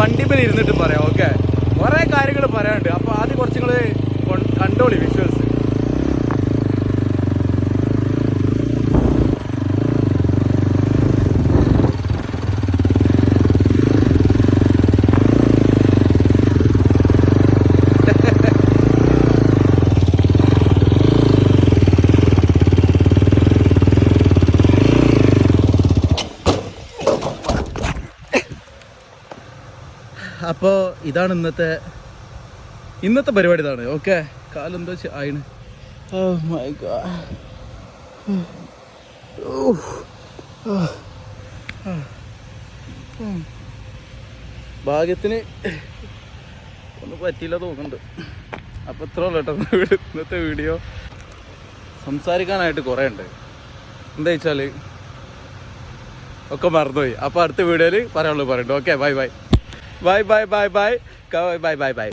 വണ്ടിമേൽ ഇരുന്നിട്ട് പറയാം ഓക്കെ കുറേ കാര്യങ്ങൾ പറയാനുണ്ട്. അപ്പോൾ ആദ്യം കുറച്ച് നിങ്ങൾ കണ്ടോളി വിഷ്വൽസ് അപ്പോൾ ഇതാണ് ഇന്നത്തെ ഇന്നത്തെ പരിപാടി ഇതാണ്. ഓക്കെ കാലെന്തോ ആയിന് ഓ മൈ ഭാഗ്യത്തിന് ഒന്നും പറ്റിയില്ല തോന്നുന്നുണ്ട്. അപ്പോൾ ഇത്ര കേട്ടോ ഇന്നത്തെ വീഡിയോ. സംസാരിക്കാനായിട്ട് കുറേ ഉണ്ട്. എന്താ വെച്ചാൽ ഒക്കെ മറന്നുപോയി. അപ്പോൾ അടുത്ത വീഡിയോയിൽ പറയാനുള്ളത് പറയണ്ട. Okay bye bye bye bye bye bye. Go bye bye bye.